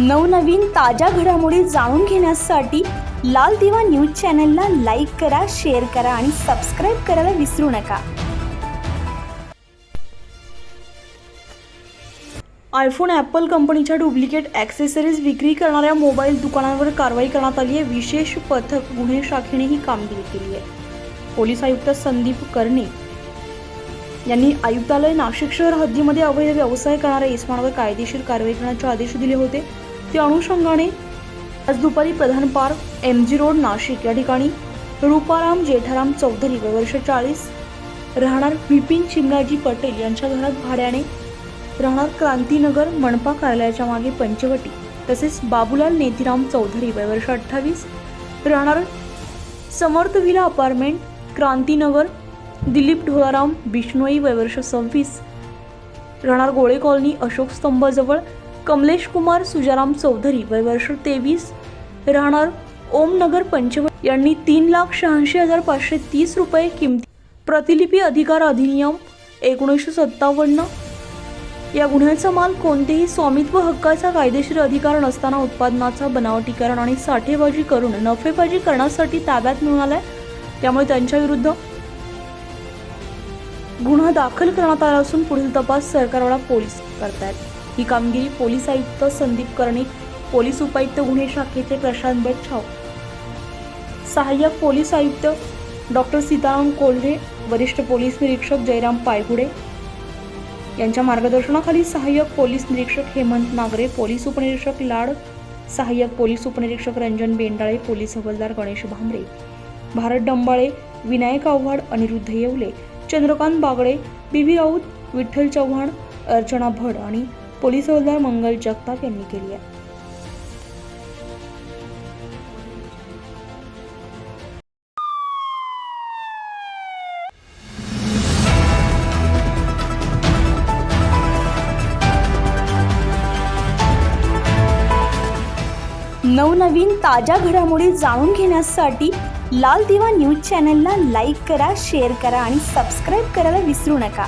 नवनवीन ताज्या घडामोडी जाणून घेण्यासाठी लाल दिवा न्यूज चॅनलला लाईक करा शेअर करा आणि सबस्क्राईब करायला विसरू नका. आयफोन ॲपल कंपनीच्या डुप्लिकेट ॲक्सेसरीज विक्री करणाऱ्या मोबाईल दुकानांवर कारवाई करण्यात आली आहे. विशेष पथक गुन्हे शाखेने ही कामगिरी केली आहे. पोलीस आयुक्त संदीप कर्णे यांनी आयुक्तालय नाशिक शहर हद्दीमध्ये अवैध व्यवसाय करणाऱ्या इस्मानवर कायदेशीर कारवाई करण्याचे आदेश दिले होते. त्या अनुषंगाने आज दुपारी Pradhan park M G road Nashik. या ठिकाणी रूपाराम जेठाराम चौधरी वय वर्ष चाळीस राहणार विपिन चिमराजी पटेल यांच्या घरात भाड्याने राहणार क्रांतीनगर मनपा कार्यालयाच्या मागे पंचवटी तसेच बाबूलाल नेतीराम चौधरी वय वर्ष अठ्ठावीस राहणार समर्थ विला अपार्टमेंट क्रांतीनगर दिलीप ढोलाराम बिष्णोई वय वर्ष सव्वीस राहणार गोळे कॉलनी अशोक स्तंभजवळ कमलेश कुमार सुजाराम चौधरी वय वर्ष तेवीस राहणार ओमनगर पंचवट. यांनी तीन लाख शहाऐंशी हजार पाचशे तीस रुपये किमती प्रतिलिपी अधिकार अधिनियम एकोणीसशे सत्तावन्न. या गुन्ह्याचा माल कोणतेही स्वामित्व हक्काचा कायदेशीर अधिकार नसताना उत्पादनाचा बनावटीकरण आणि साठेबाजी करून नफेबाजी करण्यासाठी ताब्यात मिळून आलाय त्यामुळे त्यांच्या विरुद्ध गुन्हा दाखल करण्यात आला असून पुढील तपास सरकारवाला पोलीस करतायत. ही कामगिरी पोलीस आयुक्त संदीप कर्णिक पोलीस उपायुक्त गुन्हे शाखेचे प्रशांत बच्छाव. सहाय्यक पोलीस आयुक्त डॉक्टर सीताराम कोल्हे वरिष्ठ पोलीस निरीक्षक जयराम पायगुडे. यांच्या मार्गदर्शनाखाली सहाय्यक पोलीस निरीक्षक हेमंत नागरे पोलीस उपनिरीक्षक लाड सहाय्यक पोलीस उपनिरीक्षक Ranjan Bendale police havaldar Ganesh Bhambare Bharat Dambale Vinayak Awhad Anirudh Yewale Chandrakant Bagde B V Raut Vitthal Chavan Archana Bhad आणि पोलीस हवालदार मंगल जगताप यांनी केली आहे. नवनवीन ताज्या घडामोडी जाणून घेण्यासाठी लाल दिवा न्यूज चॅनलला लाईक करा शेअर करा आणि सबस्क्राईब करायला विसरू नका.